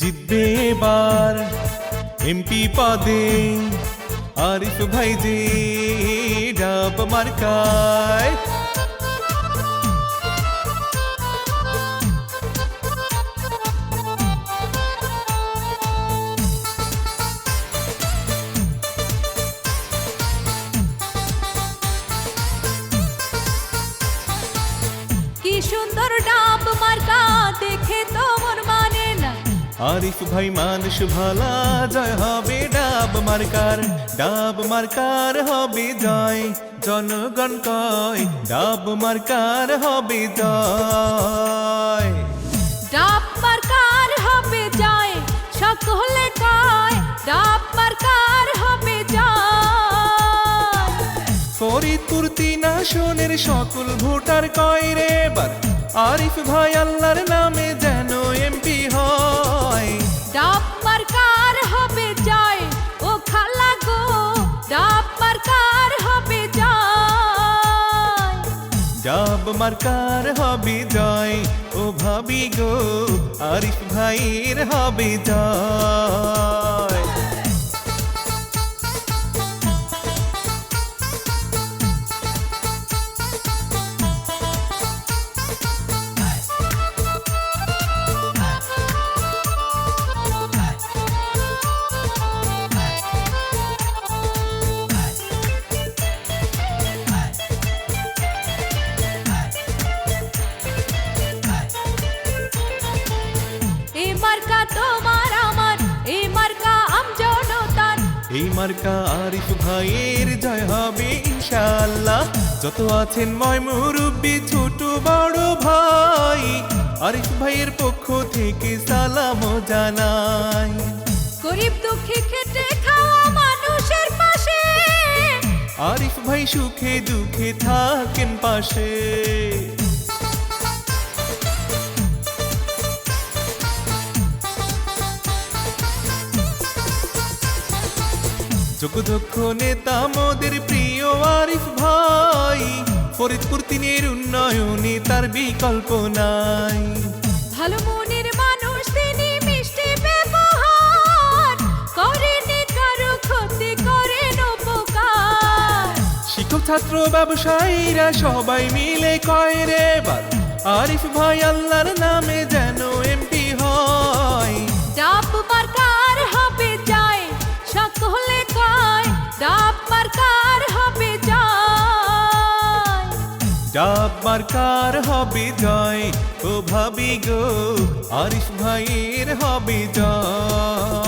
জিতবে এবার এমপি পদে আরিফ ভাই যে ডাব মার্কায়। কি সুন্দর ডাব মার্কা দেখে তো আরিফ ভাই মানুষ ভালা জয় হবে ডাব মার্কার। ডাব মার্কার হবে জয় জনগণ কয় ডাব মার্কার হবে জয়। ডাব মার্কার হবে জয় সকলে কয় ডাব মার্কার হবে জয়। ফরিদপুর তিন আসনের সকল ভোটার কয় রে এবার? আরিফ ভাই আল্লাহর নামে যেন এমপি হয়। ডাব মার্কার হবে জয়। ও হবে জয় ও ভাবি গো আরিফ ভাইয়ের হবে জয়। এই মার্কা আরিফ ভাইয়ের জয় হবে ইনশাআল্লাহ। যত আছেন ময় মুরব্বী ছোট বড় ভাই আরিফ ভাইয়ের পক্ষ থেকে সালাম জানাই। গরিব দুঃখী খেটে খাওয়া মানুষের পাশে। আরিফ ভাই সুখে দুঃখে থাকেন পাশে। যোগদক্ষ নেতা মোদের প্রিয় আরিফ ভাই। ফরিদপুর তিনের উন্নয়নে তার বিকল্প নাই। ভালো মনের মানুষ তিনি মিষ্টি ব্যবহার। করেনি কারও ক্ষতি করেন উপকার। শিক্ষক ছাত্র ব্যবসায়ীরা সবাই মিলে কয় রে আরিফ ভাই আল্লাহর নামে ডাব মার্কার হবে জয়। ও ভাবি গো আরিশ ভাইয়ের হবে জয়।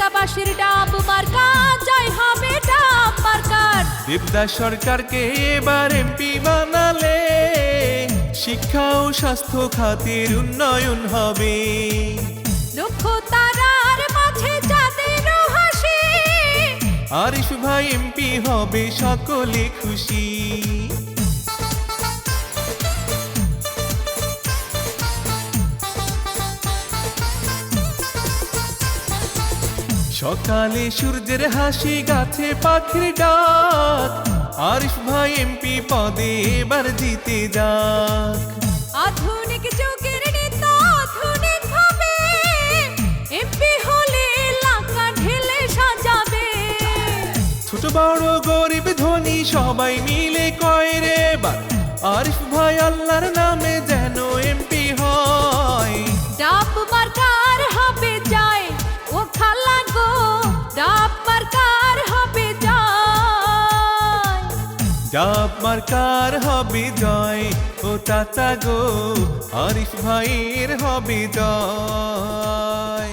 এলাকাবাসীর ডাব মার্কা জয় হবে ডাব মার্কার দেবদাস সরকারকে এবার এমপি বানালে শিক্ষা ও স্বাস্থ্য খাতের উন্নয়ন হবে। লক্ষ তারার মাঝে যাদের হাসি আরিফ ভাই এমপি হবে সকলে খুশি। সকালে সূর্যের হাসি গাছে পাখির ডাক। আরিফ ভাই এমপি পদে এবার জিতে যাক। আধুনিক যুগের নেতা আধুনিক ভাবে এমপি হলে এলাকা ঢেলে সাজাবে। ছোট বড় গরিব ধনী সবাই মিলে কয় রে এবার। আরিফ ভাই আল্লাহর নামে যেন এমপি হয়। ডাব মার্কার ডাব মার্কার হবে জয় ও চাচা গো আরিফ ভাইয়ের হবে জয়।